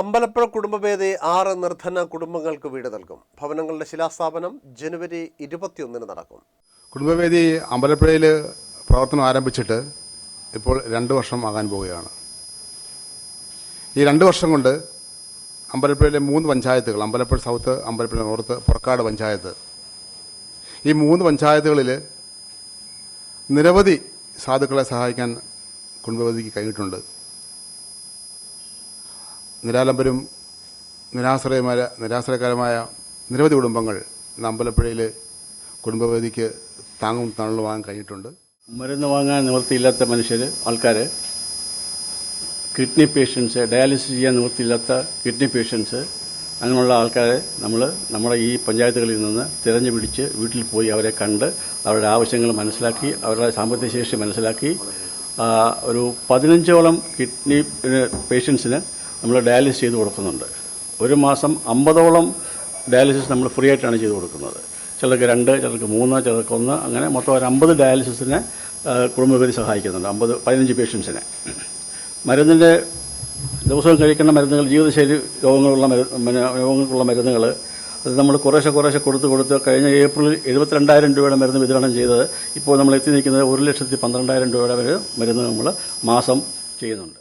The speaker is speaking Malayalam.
അമ്പലപ്പുഴ കുടുംബഭേദി ആറ് നിർധന കുടുംബങ്ങൾക്ക് വീട് നൽകും. ഭവനങ്ങളുടെ ശിലാസ്ഥാപനം ജനുവരി ഇരുപത്തിയൊന്നിന് നടക്കും. കുടുംബവേദി അമ്പലപ്പുഴയിൽ പ്രവർത്തനം ആരംഭിച്ചിട്ട് ഇപ്പോൾ രണ്ട് വർഷം ആകാൻ പോവുകയാണ്. ഈ രണ്ട് വർഷം കൊണ്ട് അമ്പലപ്പുഴയിലെ മൂന്ന് പഞ്ചായത്തുകൾ അമ്പലപ്പുഴ സൗത്ത് അമ്പലപ്പുഴ നോർത്ത് പുറക്കാട് പഞ്ചായത്ത് ഈ മൂന്ന് പഞ്ചായത്തുകളിൽ നിരവധി സാധുക്കളെ സഹായിക്കാൻ കുടുംബവേദിക്ക് കഴിഞ്ഞിട്ടുണ്ട്. നിരാലംബരും നിരാശ്രയമായ നിരാശ്രയകരമായ നിരവധി കുടുംബങ്ങൾ ഇന്ന് അമ്പലപ്പുഴയിൽ കുടുംബവേദിക്ക് താങ്ങും തണലുവാൻ കഴിഞ്ഞിട്ടുണ്ട്. മരുന്ന് വാങ്ങാൻ നിവൃത്തിയില്ലാത്ത മനുഷ്യർ ആൾക്കാർ കിഡ്നി പേഷ്യൻസ് ഡയാലിസിസ് ചെയ്യാൻ നിവൃത്തിയില്ലാത്ത കിഡ്നി പേഷ്യൻസ് അങ്ങനെയുള്ള ആൾക്കാരെ നമ്മൾ നമ്മുടെ ഈ പഞ്ചായത്തുകളിൽ നിന്ന് തിരഞ്ഞു പിടിച്ച് വീട്ടിൽ പോയി അവരെ കണ്ട് അവരുടെ ആവശ്യങ്ങൾ മനസ്സിലാക്കി അവരുടെ സാമ്പത്തിക ശേഷി മനസ്സിലാക്കി ഒരു പതിനഞ്ചോളം കിഡ്നി പേഷ്യൻസിന് നമ്മൾ ഡയാലിസിസ് ചെയ്ത് കൊടുക്കുന്നുണ്ട്. ഒരു മാസം അമ്പതോളം ഡയാലിസിസ് നമ്മൾ ഫ്രീ ആയിട്ടാണ് ചെയ്ത് കൊടുക്കുന്നത്. ചിലർക്ക് രണ്ട് ചിലർക്ക് മൂന്ന് ചിലർക്ക് ഒന്ന് അങ്ങനെ മൊത്തം ഒരു അമ്പത് ഡയാലിസിസിനെ കുടുംബപേര് സഹായിക്കുന്നുണ്ട്. അമ്പത് പതിനഞ്ച് പേഷ്യൻസിനെ. മരുന്നിന്റെ ദിവസവും കഴിക്കേണ്ട മരുന്നുകൾ ജീവിതശൈലി രോഗങ്ങളുള്ള മരു രോഗങ്ങൾക്കുള്ള മരുന്നുകൾ അത് നമ്മൾ കുറേശ്ശെ കുറേശ്ശെ കൊടുത്ത് കൊടുത്ത് കഴിഞ്ഞ ഏപ്രിലിൽ എഴുപത്തിരണ്ടായിരം രൂപയുടെ മരുന്ന് വിതരണം ചെയ്തത് ഇപ്പോൾ നമ്മൾ എത്തി നിൽക്കുന്നത് ഒരു ലക്ഷത്തി പന്ത്രണ്ടായിരം രൂപയുടെ വരെ മരുന്ന് നമ്മൾ മാസം ചെയ്യുന്നുണ്ട്.